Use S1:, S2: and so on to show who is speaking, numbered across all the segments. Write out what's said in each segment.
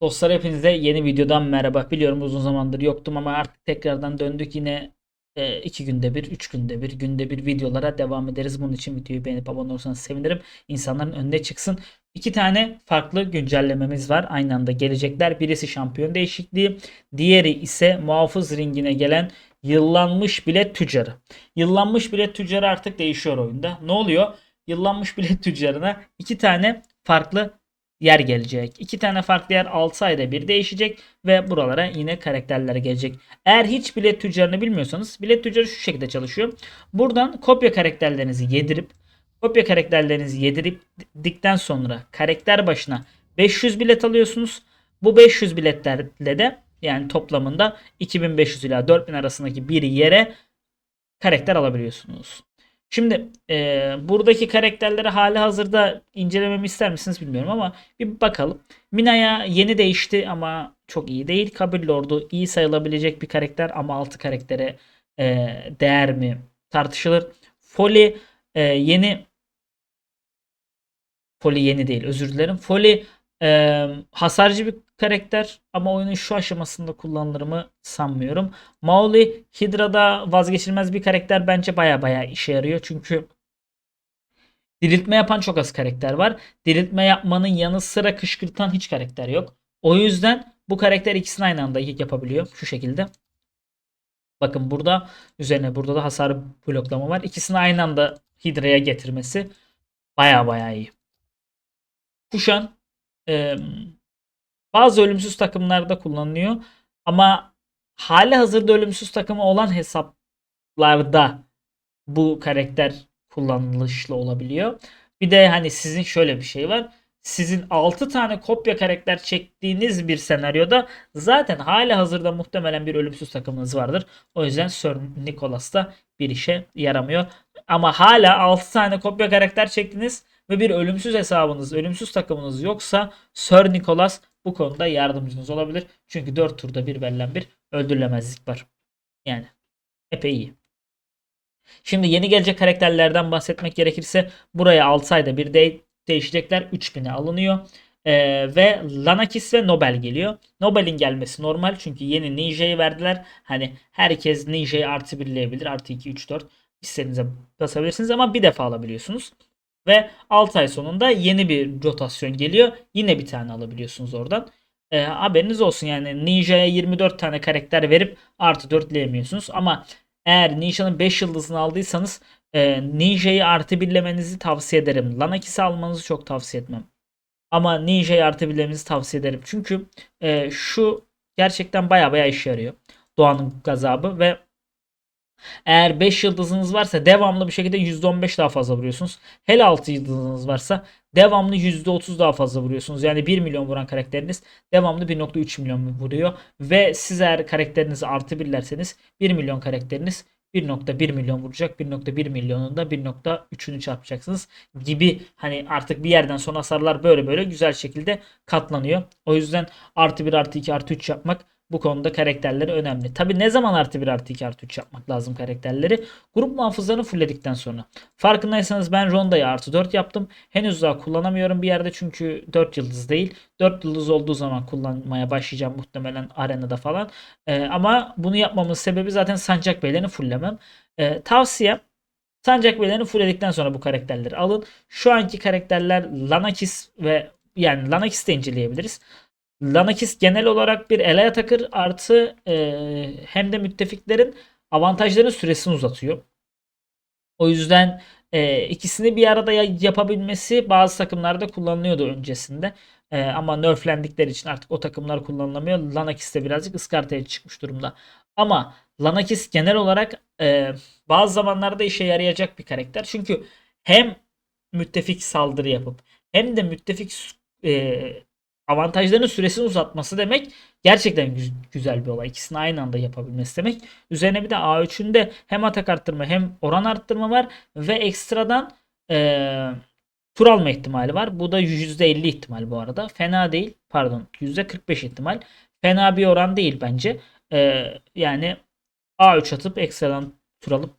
S1: Dostlar hepinize yeni videodan merhaba. Biliyorum uzun zamandır yoktum ama artık tekrardan döndük. Yine e, iki günde bir, üç günde bir, günde bir videolara devam ederiz. Bunun için videoyu beğenip abone olursanız sevinirim. İnsanların önüne çıksın. İki tane farklı güncellememiz var. Aynı anda gelecekler. Birisi şampiyon değişikliği. Diğeri ise muhafız ringine gelen yıllanmış bilet tüccarı. Yıllanmış bilet tüccarı artık değişiyor oyunda. Ne oluyor? Yıllanmış bilet tüccarına iki tane farklı yer gelecek. İki tane farklı yer 6 ayda bir değişecek ve buralara yine karakterler gelecek. Eğer hiç bilet tüccarını bilmiyorsanız bilet tüccarı şu şekilde çalışıyor. Buradan kopya karakterlerinizi yedirip kopya karakterlerinizi yedirip dikten sonra karakter başına 500 bilet alıyorsunuz. Bu 500 biletlerle de yani toplamında 2500 ila 4000 arasındaki bir yere karakter alabiliyorsunuz. Şimdi e, buradaki karakterleri hali hazırda incelememi ister misiniz bilmiyorum ama bir bakalım. Mina'ya yeni değişti ama çok iyi değil. Kabul Lord'u iyi sayılabilecek bir karakter ama 6 karaktere e, değer mi tartışılır. Foley e, yeni Foley yeni değil özür dilerim. Foley e, hasarcı bir karakter ama oyunun şu aşamasında kullanılır mı sanmıyorum. Mauli Hydra'da vazgeçilmez bir karakter bence baya baya işe yarıyor. Çünkü diriltme yapan çok az karakter var. Diriltme yapmanın yanı sıra kışkırtan hiç karakter yok. O yüzden bu karakter ikisini aynı anda yapabiliyor. Şu şekilde. Bakın burada üzerine burada da hasar bloklama var. İkisini aynı anda Hydra'ya getirmesi baya baya iyi. Kuşan e, bazı ölümsüz takımlarda kullanılıyor. Ama hali hazırda ölümsüz takımı olan hesaplarda bu karakter kullanılışlı olabiliyor. Bir de hani sizin şöyle bir şey var. Sizin 6 tane kopya karakter çektiğiniz bir senaryoda zaten hali hazırda muhtemelen bir ölümsüz takımınız vardır. O yüzden Sir Nicholas da bir işe yaramıyor. Ama hala 6 tane kopya karakter çektiniz ve bir ölümsüz hesabınız, ölümsüz takımınız yoksa Sir Nicholas bu konuda yardımcınız olabilir. Çünkü 4 turda bir verilen bir öldürülemezlik var. Yani epey iyi. Şimdi yeni gelecek karakterlerden bahsetmek gerekirse buraya 6 ayda bir de değişecekler. 3000'e alınıyor. Ee, ve Lanakis ve Nobel geliyor. Nobel'in gelmesi normal çünkü yeni Ninja'yı verdiler. Hani herkes Ninja'yı artı birleyebilir. Artı 2, 3, 4 istediğinize basabilirsiniz ama bir defa alabiliyorsunuz. Ve 6 ay sonunda yeni bir rotasyon geliyor. Yine bir tane alabiliyorsunuz oradan. E, haberiniz olsun yani Ninja'ya 24 tane karakter verip artı 4 diyemiyorsunuz. Ama eğer Ninja'nın 5 yıldızını aldıysanız e, Ninja'yı artı birlemenizi tavsiye ederim. Lanakis'i almanızı çok tavsiye etmem. Ama Ninja'yı artı birlemenizi tavsiye ederim. Çünkü e, şu gerçekten baya baya işe yarıyor. Doğanın gazabı ve eğer 5 yıldızınız varsa devamlı bir şekilde %15 daha fazla vuruyorsunuz. Hele 6 yıldızınız varsa devamlı %30 daha fazla vuruyorsunuz. Yani 1 milyon vuran karakteriniz devamlı 1.3 milyon vuruyor. Ve siz eğer karakterinizi artı birlerseniz 1 milyon karakteriniz 1.1 milyon vuracak. 1.1 milyonun da 1.3'ünü çarpacaksınız gibi hani artık bir yerden sonra hasarlar böyle böyle güzel şekilde katlanıyor. O yüzden artı 1 artı 2 artı 3 yapmak bu konuda karakterleri önemli. Tabi ne zaman artı 1 artı 2 artı 3 yapmak lazım karakterleri? Grup muhafızlarını fullledikten sonra. Farkındaysanız ben Ronda'yı artı 4 yaptım. Henüz daha kullanamıyorum bir yerde çünkü 4 yıldız değil. 4 yıldız olduğu zaman kullanmaya başlayacağım muhtemelen arenada falan. Ee, ama bunu yapmamın sebebi zaten sancak beylerini fulllemem. Ee, tavsiyem Sancak beylerini fullledikten sonra bu karakterleri alın. Şu anki karakterler Lanakis ve yani Lanakis de inceleyebiliriz. Lanakis genel olarak bir ele takır artı e, hem de müttefiklerin avantajların süresini uzatıyor. O yüzden e, ikisini bir arada yapabilmesi bazı takımlarda kullanılıyordu öncesinde. E, ama nerflendikleri için artık o takımlar kullanılamıyor. Lanakis de birazcık ıskartaya çıkmış durumda. Ama Lanakis genel olarak e, bazı zamanlarda işe yarayacak bir karakter. Çünkü hem müttefik saldırı yapıp hem de müttefik e, avantajlarının süresini uzatması demek gerçekten gü- güzel bir olay. İkisini aynı anda yapabilmesi demek. Üzerine bir de A3'ünde hem atak arttırma hem oran arttırma var ve ekstradan ee, tur alma ihtimali var. Bu da %50 ihtimal bu arada. Fena değil. Pardon %45 ihtimal. Fena bir oran değil bence. Ee, yani A3 atıp ekstradan tur alıp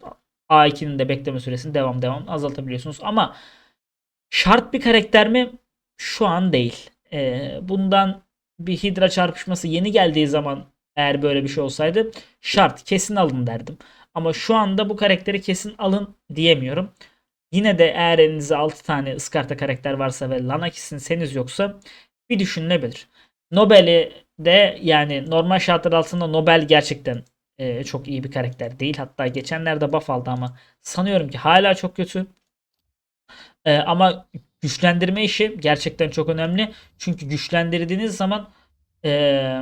S1: A2'nin de bekleme süresini devam devam azaltabiliyorsunuz. Ama şart bir karakter mi? Şu an değil. E, bundan bir Hidra çarpışması yeni geldiği zaman eğer böyle bir şey olsaydı şart kesin alın derdim. Ama şu anda bu karakteri kesin alın diyemiyorum. Yine de eğer elinizde 6 tane ıskarta karakter varsa ve Lanakis'in seniz yoksa bir düşünülebilir. Nobel'i de yani normal şartlar altında Nobel gerçekten e, çok iyi bir karakter değil. Hatta geçenlerde buff aldı ama sanıyorum ki hala çok kötü. E, ama güçlendirme işi gerçekten çok önemli. Çünkü güçlendirdiğiniz zaman e,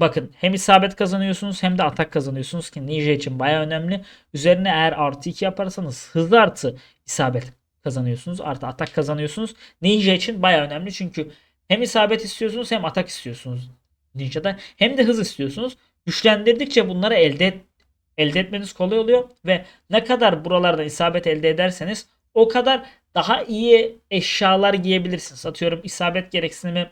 S1: bakın hem isabet kazanıyorsunuz hem de atak kazanıyorsunuz ki ninja için baya önemli. Üzerine eğer artı 2 yaparsanız hızlı artı isabet kazanıyorsunuz. Artı atak kazanıyorsunuz. Ninja için baya önemli çünkü hem isabet istiyorsunuz hem atak istiyorsunuz Ninja'da. Hem de hız istiyorsunuz. Güçlendirdikçe bunları elde elde etmeniz kolay oluyor ve ne kadar buralardan isabet elde ederseniz o kadar daha iyi eşyalar giyebilirsiniz. Atıyorum isabet gereksinimi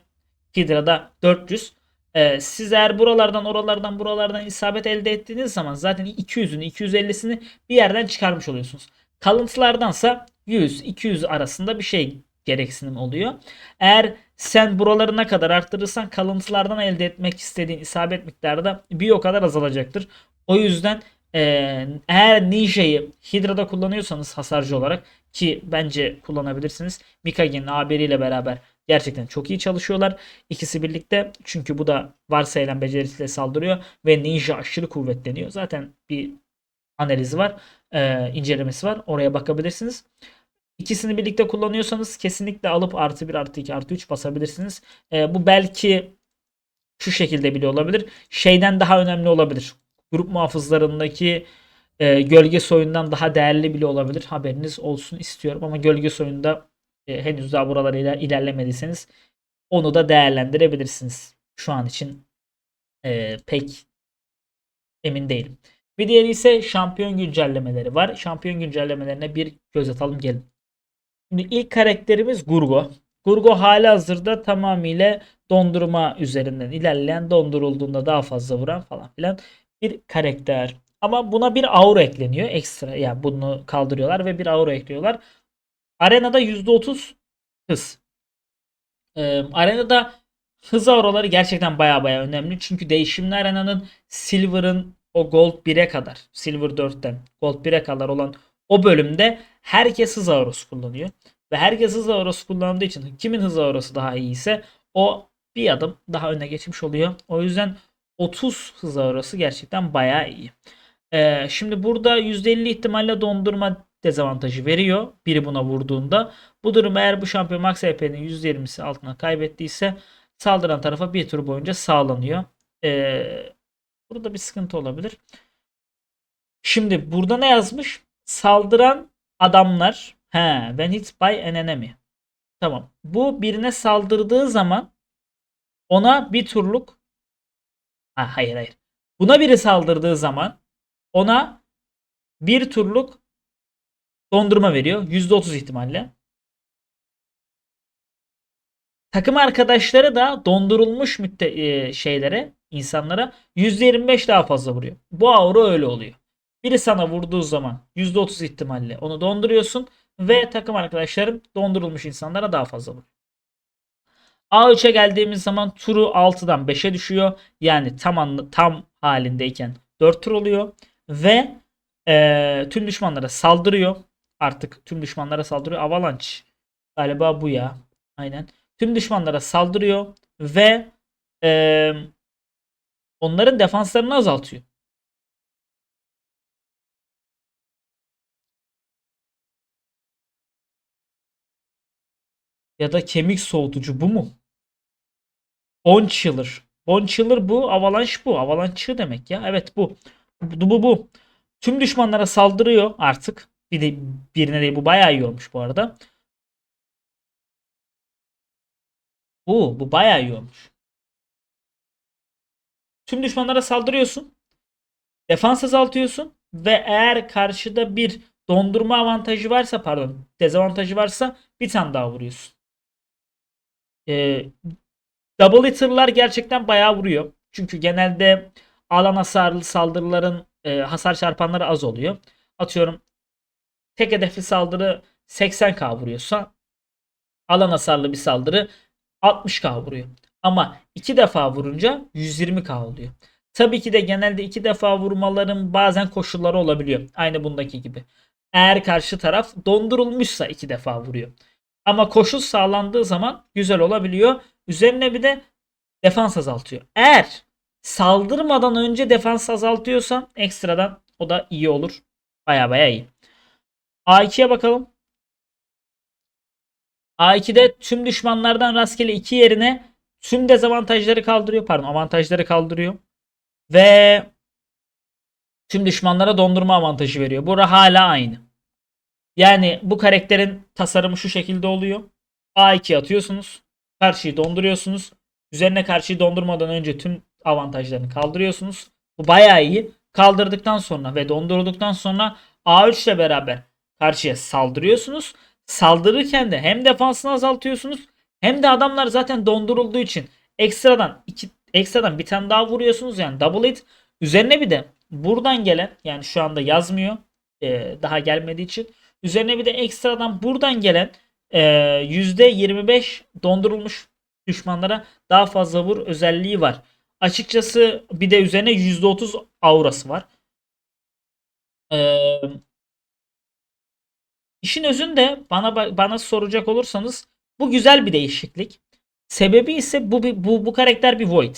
S1: Hydra'da 400. Ee, siz eğer buralardan oralardan buralardan isabet elde ettiğiniz zaman zaten 200'ünü 250'sini bir yerden çıkarmış oluyorsunuz. Kalıntılardansa 100-200 arasında bir şey gereksinim oluyor. Eğer sen buraları ne kadar arttırırsan kalıntılardan elde etmek istediğin isabet miktarı da bir o kadar azalacaktır. O yüzden ee, eğer Ninja'yı Hydra'da kullanıyorsanız hasarcı olarak ki bence kullanabilirsiniz. Mikage'nin A1 ile beraber gerçekten çok iyi çalışıyorlar. İkisi birlikte çünkü bu da varsayılan becerisiyle saldırıyor ve Ninja aşırı kuvvetleniyor. Zaten bir analizi var, e, incelemesi var. Oraya bakabilirsiniz. İkisini birlikte kullanıyorsanız kesinlikle alıp artı 1 artı 2 artı 3 basabilirsiniz. E, bu belki şu şekilde bile olabilir. Şeyden daha önemli olabilir. Grup muhafızlarındaki e, gölge soyundan daha değerli bile olabilir. Haberiniz olsun istiyorum ama gölge soyunda e, henüz daha buralara iler, ilerlemediyseniz onu da değerlendirebilirsiniz. Şu an için e, pek emin değilim. Bir diğeri ise şampiyon güncellemeleri var. Şampiyon güncellemelerine bir göz atalım gelin. Şimdi ilk karakterimiz Gurgo. Gurgo hali hazırda tamamıyla dondurma üzerinden ilerleyen dondurulduğunda daha fazla vuran falan filan bir karakter. Ama buna bir aura ekleniyor ekstra. Yani bunu kaldırıyorlar ve bir aura ekliyorlar. Arenada %30 hız. Ee, arenada hız auraları gerçekten baya baya önemli. Çünkü değişimli arenanın Silver'ın o Gold 1'e kadar, Silver 4'ten Gold 1'e kadar olan o bölümde herkes hız aurası kullanıyor. Ve herkes hız aurası kullandığı için kimin hız aurası daha iyi ise o bir adım daha öne geçmiş oluyor. O yüzden 30 hız aurası gerçekten bayağı iyi. Ee, şimdi burada %50 ihtimalle dondurma dezavantajı veriyor. Biri buna vurduğunda. Bu durum eğer bu şampiyon max HP'nin %20'si altına kaybettiyse saldıran tarafa bir tur boyunca sağlanıyor. Ee, burada bir sıkıntı olabilir. Şimdi burada ne yazmış? Saldıran adamlar he, when hit by an enemy. Tamam. Bu birine saldırdığı zaman ona bir turluk ha, hayır hayır. Buna biri saldırdığı zaman ona bir turluk dondurma veriyor. %30 ihtimalle. Takım arkadaşları da dondurulmuş mütte e, şeylere, insanlara %25 daha fazla vuruyor. Bu aura öyle oluyor. Biri sana vurduğu zaman %30 ihtimalle onu donduruyorsun ve takım arkadaşların dondurulmuş insanlara daha fazla vuruyor. A3'e geldiğimiz zaman turu 6'dan 5'e düşüyor. Yani tam anlı, tam halindeyken 4 tur oluyor ve e, tüm düşmanlara saldırıyor. Artık tüm düşmanlara saldırıyor. Avalanche galiba bu ya. Aynen. Tüm düşmanlara saldırıyor ve e, onların defanslarını azaltıyor. Ya da kemik soğutucu bu mu? Bone Chiller. Bone Chiller bu. Avalanche bu. Avalanche demek ya. Evet bu. Bu bu. bu. Tüm düşmanlara saldırıyor artık. Bir de birine de bu bayağı iyi olmuş bu arada. Bu, bu bayağı iyi olmuş. Tüm düşmanlara saldırıyorsun. Defans azaltıyorsun ve eğer karşıda bir dondurma avantajı varsa pardon dezavantajı varsa bir tane daha vuruyorsun. Ee, double hitter'lar gerçekten bayağı vuruyor. Çünkü genelde alan hasarlı saldırıların e, hasar çarpanları az oluyor. Atıyorum tek hedefli saldırı 80k vuruyorsa alan hasarlı bir saldırı 60k vuruyor. Ama iki defa vurunca 120k oluyor. Tabii ki de genelde iki defa vurmaların bazen koşulları olabiliyor. Aynı bundaki gibi. Eğer karşı taraf dondurulmuşsa iki defa vuruyor. Ama koşul sağlandığı zaman güzel olabiliyor. Üzerine bir de defans azaltıyor. Eğer saldırmadan önce defans azaltıyorsan ekstradan o da iyi olur. Baya baya iyi. A2'ye bakalım. A2'de tüm düşmanlardan rastgele 2 yerine tüm dezavantajları kaldırıyor. Pardon avantajları kaldırıyor. Ve tüm düşmanlara dondurma avantajı veriyor. Bura hala aynı. Yani bu karakterin tasarımı şu şekilde oluyor. A2 atıyorsunuz. Karşıyı donduruyorsunuz. Üzerine karşıyı dondurmadan önce tüm avantajlarını kaldırıyorsunuz. Bu bayağı iyi. Kaldırdıktan sonra ve dondurduktan sonra A3 ile beraber karşıya saldırıyorsunuz. Saldırırken de hem defansını azaltıyorsunuz hem de adamlar zaten dondurulduğu için ekstradan iki ekstradan bir tane daha vuruyorsunuz yani double hit. Üzerine bir de buradan gelen yani şu anda yazmıyor e, daha gelmediği için üzerine bir de ekstradan buradan gelen e, %25 dondurulmuş düşmanlara daha fazla vur özelliği var. Açıkçası bir de üzerine %30 aurası var. Ee, işin özünde bana bana soracak olursanız bu güzel bir değişiklik. Sebebi ise bu bu bu karakter bir void.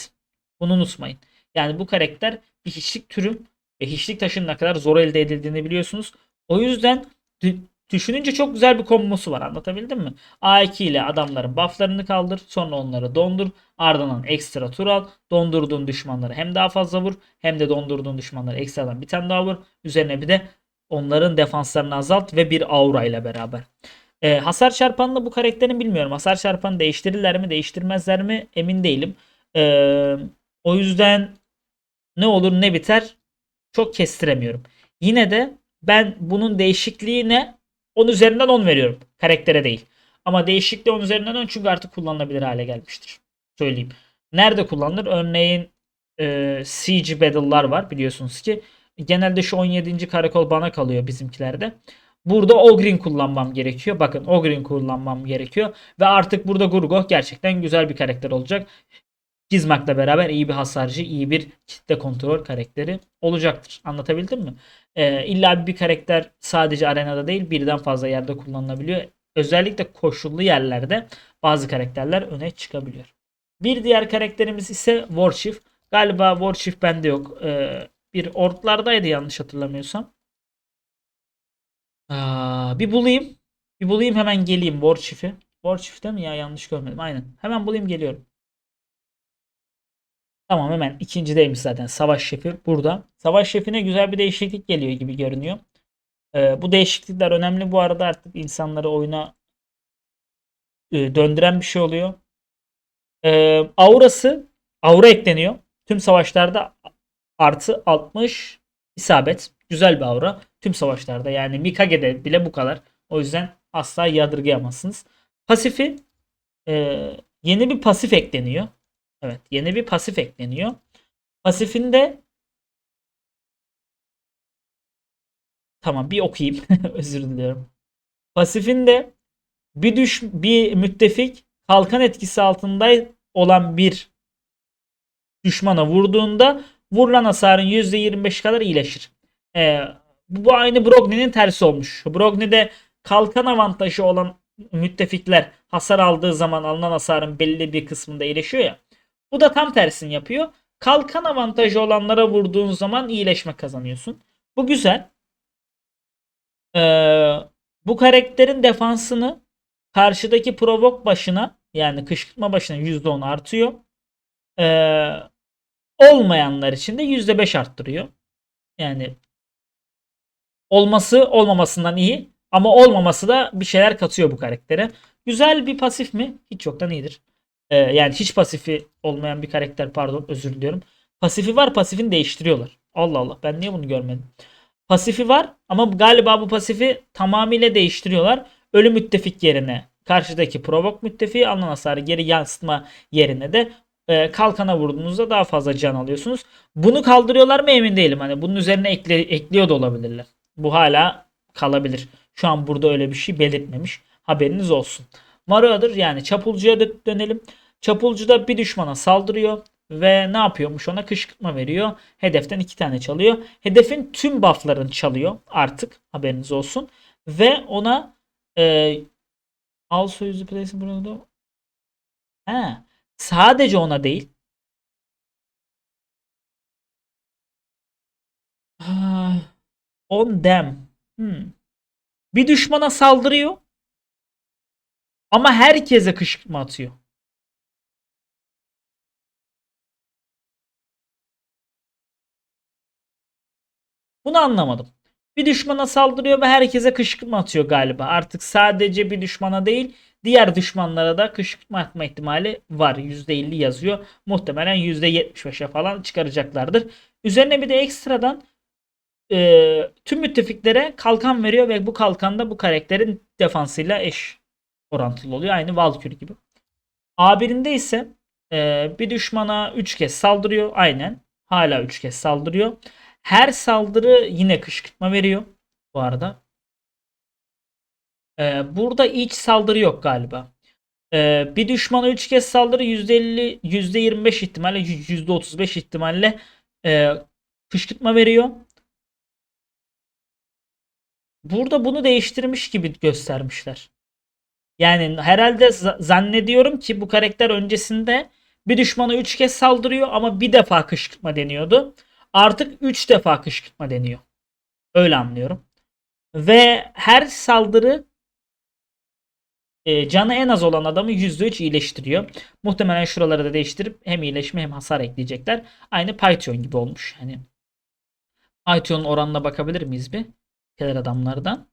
S1: Bunu unutmayın. Yani bu karakter bir hiçlik türü ve hiçlik taşının ne kadar zor elde edildiğini biliyorsunuz. O yüzden düşününce çok güzel bir kombosu var. Anlatabildim mi? A2 ile adamların bufflarını kaldır. Sonra onları dondur. Ardından ekstra tur al. Dondurduğun düşmanları hem daha fazla vur. Hem de dondurduğun düşmanları ekstradan bir tane daha vur. Üzerine bir de onların defanslarını azalt ve bir aura ile beraber. Ee, hasar çarpanını bu karakterin bilmiyorum. Hasar çarpanı değiştirirler mi değiştirmezler mi emin değilim. Ee, o yüzden ne olur ne biter çok kestiremiyorum. Yine de ben bunun değişikliğine 10 üzerinden 10 veriyorum. Karaktere değil. Ama değişikliği 10 üzerinden 10 çünkü artık kullanılabilir hale gelmiştir. Söyleyeyim. Nerede kullanılır? Örneğin e, Siege Battle'lar var biliyorsunuz ki. Genelde şu 17. karakol bana kalıyor bizimkilerde. Burada Ogrin kullanmam gerekiyor. Bakın Ogrin kullanmam gerekiyor. Ve artık burada Gurgo gerçekten güzel bir karakter olacak. Gizmak'la beraber iyi bir hasarcı, iyi bir kitle kontrol karakteri olacaktır. Anlatabildim mi? Ee, illa bir karakter sadece arenada değil birden fazla yerde kullanılabiliyor. Özellikle koşullu yerlerde bazı karakterler öne çıkabiliyor. Bir diğer karakterimiz ise Warchief. Galiba Warchief bende yok. Ee, bir ortlardaydı yanlış hatırlamıyorsam. Aa, bir bulayım. Bir bulayım hemen geleyim Warchief'i. Warchief'te mi ya yanlış görmedim. Aynen. Hemen bulayım geliyorum. Tamam hemen ikincideymiş zaten savaş şefi burada. Savaş şefine güzel bir değişiklik geliyor gibi görünüyor. Ee, bu değişiklikler önemli bu arada artık insanları oyuna e, döndüren bir şey oluyor. Ee, aurası aura ekleniyor. Tüm savaşlarda artı 60 isabet. Güzel bir aura. Tüm savaşlarda yani Mikage'de bile bu kadar. O yüzden asla yadırgayamazsınız. Pasifi e, yeni bir pasif ekleniyor. Evet yeni bir pasif ekleniyor. Pasifinde Tamam bir okuyayım. Özür diliyorum. Pasifinde bir düş bir müttefik kalkan etkisi altında olan bir düşmana vurduğunda vurulan hasarın %25 kadar iyileşir. Ee, bu aynı Brogni'nin tersi olmuş. Brogni'de kalkan avantajı olan müttefikler hasar aldığı zaman alınan hasarın belli bir kısmında iyileşiyor ya. Bu da tam tersini yapıyor. Kalkan avantajı olanlara vurduğun zaman iyileşme kazanıyorsun. Bu güzel. Ee, bu karakterin defansını karşıdaki provok başına yani kışkırtma başına %10 artıyor. Ee, olmayanlar için de %5 arttırıyor. Yani olması olmamasından iyi ama olmaması da bir şeyler katıyor bu karaktere. Güzel bir pasif mi? Hiç yoktan iyidir. Ee, yani hiç pasifi olmayan bir karakter pardon özür diliyorum. Pasifi var pasifini değiştiriyorlar. Allah Allah ben niye bunu görmedim. Pasifi var ama galiba bu pasifi tamamıyla değiştiriyorlar. Ölü müttefik yerine karşıdaki provok müttefiği alınan hasarı geri yansıtma yerine de e, kalkana vurduğunuzda daha fazla can alıyorsunuz. Bunu kaldırıyorlar mı emin değilim. Hani bunun üzerine ekle, ekliyor da olabilirler. Bu hala kalabilir. Şu an burada öyle bir şey belirtmemiş. Haberiniz olsun. Marauder yani çapulcuya dönelim. Çapulcuda bir düşmana saldırıyor ve ne yapıyormuş ona kışkırtma veriyor. Hedeften iki tane çalıyor. Hedefin tüm bufflarını çalıyor artık haberiniz olsun. Ve ona e, also use place burada. He, sadece ona değil. Ah, On them. Hmm. Bir düşmana saldırıyor. Ama herkese kışkırtma atıyor. Bunu anlamadım. Bir düşmana saldırıyor ve herkese kışkırtma atıyor galiba. Artık sadece bir düşmana değil diğer düşmanlara da kışkırtma atma ihtimali var. %50 yazıyor. Muhtemelen %75'e falan çıkaracaklardır. Üzerine bir de ekstradan e, tüm müttefiklere kalkan veriyor ve bu kalkan da bu karakterin defansıyla eş orantılı oluyor. Aynı Valkyrie gibi. A1'inde ise e, bir düşmana 3 kez saldırıyor. Aynen. Hala 3 kez saldırıyor. Her saldırı yine kışkırtma veriyor. Bu arada. E, burada iç saldırı yok galiba. E, bir düşmana 3 kez saldırı %50, %25 ihtimalle %35 ihtimalle e, kışkırtma veriyor. Burada bunu değiştirmiş gibi göstermişler. Yani herhalde zannediyorum ki bu karakter öncesinde bir düşmana 3 kez saldırıyor ama bir defa kışkırtma deniyordu. Artık 3 defa kışkırtma deniyor. Öyle anlıyorum. Ve her saldırı e, canı en az olan adamı %3 iyileştiriyor. Muhtemelen şuraları da değiştirip hem iyileşme hem hasar ekleyecekler. Aynı Python gibi olmuş. Hani Python'un oranına bakabilir miyiz bir? Keler adamlardan.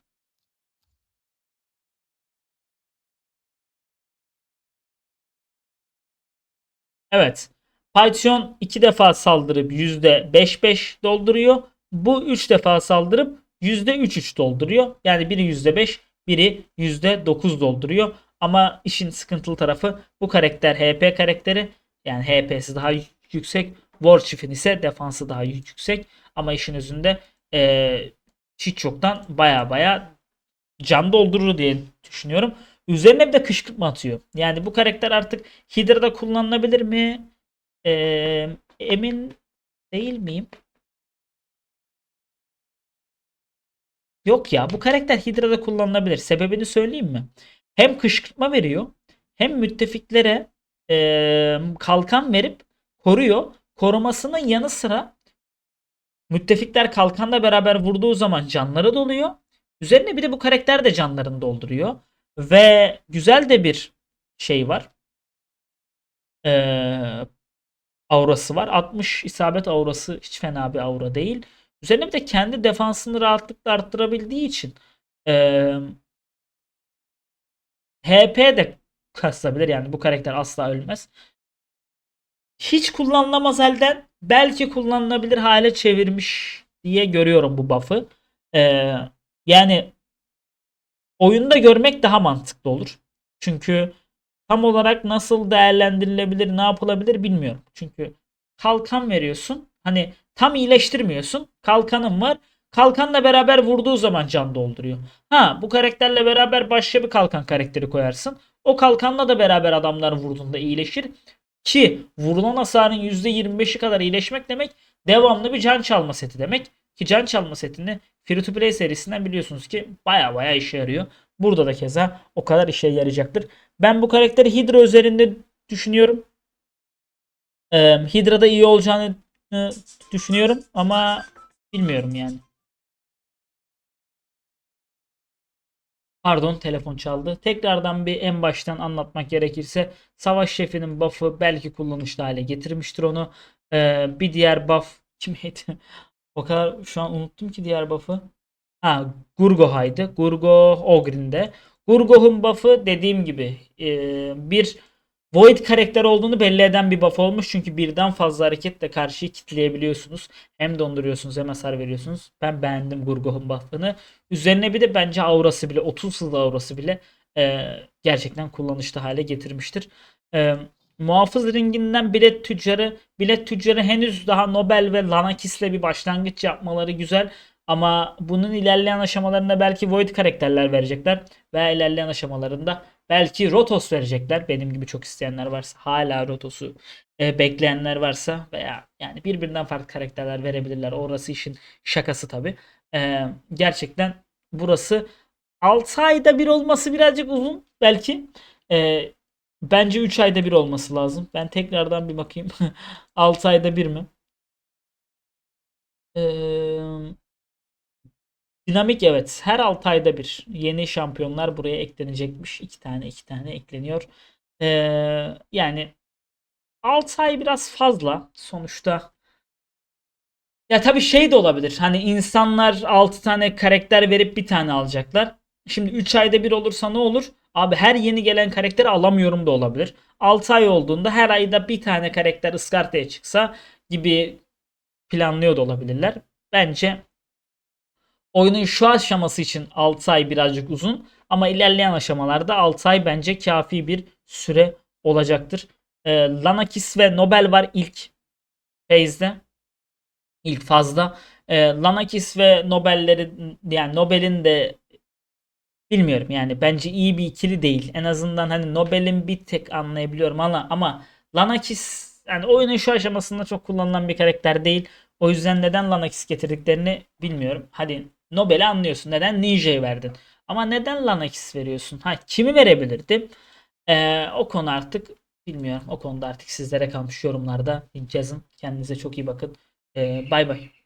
S1: Evet. Python 2 defa saldırıp %5-5 dolduruyor. Bu 3 defa saldırıp %3-3 dolduruyor. Yani biri %5, biri %9 dolduruyor. Ama işin sıkıntılı tarafı bu karakter HP karakteri. Yani HP'si daha yüksek. Warchief'in ise defansı daha yüksek. Ama işin özünde ee, hiç çoktan baya baya can doldurur diye düşünüyorum. Üzerine bir de kışkırtma atıyor. Yani bu karakter artık Hydra'da kullanılabilir mi? Ee, emin değil miyim? Yok ya bu karakter Hydra'da kullanılabilir. Sebebini söyleyeyim mi? Hem kışkırtma veriyor hem müttefiklere ee, kalkan verip koruyor. Korumasının yanı sıra müttefikler kalkanla beraber vurduğu zaman canları doluyor. Üzerine bir de bu karakter de canlarını dolduruyor. Ve güzel de bir şey var. Ee, aurası var. 60 isabet aurası hiç fena bir aura değil. Üzerine bir de kendi defansını rahatlıkla arttırabildiği için ee, HP de kasabilir. Yani bu karakter asla ölmez. Hiç kullanılamaz elden belki kullanılabilir hale çevirmiş diye görüyorum bu buff'ı. Ee, yani oyunda görmek daha mantıklı olur. Çünkü tam olarak nasıl değerlendirilebilir, ne yapılabilir bilmiyorum. Çünkü kalkan veriyorsun. Hani tam iyileştirmiyorsun. Kalkanın var. Kalkanla beraber vurduğu zaman can dolduruyor. Ha bu karakterle beraber başka bir kalkan karakteri koyarsın. O kalkanla da beraber adamlar vurduğunda iyileşir. Ki vurulan hasarın %25'i kadar iyileşmek demek devamlı bir can çalma seti demek. Ki can çalma setini Free to Play serisinden biliyorsunuz ki baya baya işe yarıyor. Burada da keza o kadar işe yarayacaktır. Ben bu karakteri Hydra üzerinde düşünüyorum. Ee, Hydra'da iyi olacağını e, düşünüyorum ama bilmiyorum yani. Pardon telefon çaldı. Tekrardan bir en baştan anlatmak gerekirse savaş şefinin buff'ı belki kullanışlı hale getirmiştir onu. Ee, bir diğer buff kimeydi? O kadar şu an unuttum ki diğer buff'ı. Ha Gurgoh'aydı. Gurgoh Ogrin'de. Gurgoh'un buff'ı dediğim gibi e, bir Void karakter olduğunu belli eden bir buff olmuş. Çünkü birden fazla hareketle karşıyı kitleyebiliyorsunuz. Hem donduruyorsunuz hem hasar veriyorsunuz. Ben beğendim Gurgoh'un buff'ını. Üzerine bir de bence aurası bile 30 hızlı aurası bile e, gerçekten kullanışlı hale getirmiştir. E, muhafız ringinden bilet tüccarı. Bilet tüccarı henüz daha Nobel ve Lanakis'le bir başlangıç yapmaları güzel. Ama bunun ilerleyen aşamalarında belki Void karakterler verecekler. Veya ilerleyen aşamalarında Belki Rotos verecekler. Benim gibi çok isteyenler varsa. Hala Rotos'u e, bekleyenler varsa veya yani birbirinden farklı karakterler verebilirler. Orası işin şakası tabii. E, gerçekten burası 6 ayda bir olması birazcık uzun belki. E, bence 3 ayda bir olması lazım. Ben tekrardan bir bakayım. 6 ayda bir mi? Eee Dinamik evet. Her 6 ayda bir yeni şampiyonlar buraya eklenecekmiş. 2 tane 2 tane ekleniyor. Ee, yani 6 ay biraz fazla sonuçta. Ya tabii şey de olabilir. Hani insanlar 6 tane karakter verip bir tane alacaklar. Şimdi 3 ayda bir olursa ne olur? Abi her yeni gelen karakteri alamıyorum da olabilir. 6 ay olduğunda her ayda bir tane karakter ıskartaya çıksa gibi planlıyor da olabilirler. Bence oyunun şu aşaması için 6 ay birazcık uzun ama ilerleyen aşamalarda 6 ay bence kafi bir süre olacaktır. Ee, Lanakis ve Nobel var ilk phase'de. İlk fazla. Ee, Lanakis ve Nobel'leri yani Nobel'in de bilmiyorum yani bence iyi bir ikili değil. En azından hani Nobel'in bir tek anlayabiliyorum ama ama Lanakis yani oyunun şu aşamasında çok kullanılan bir karakter değil. O yüzden neden Lanakis getirdiklerini bilmiyorum. Hadi Nobel'i anlıyorsun. Neden Ninja'yı verdin? Ama neden Lanakis veriyorsun? Ha kimi verebilirdim? Ee, o konu artık bilmiyorum. O konuda artık sizlere kalmış yorumlarda yazın. Kendinize çok iyi bakın. Ee, bay bay.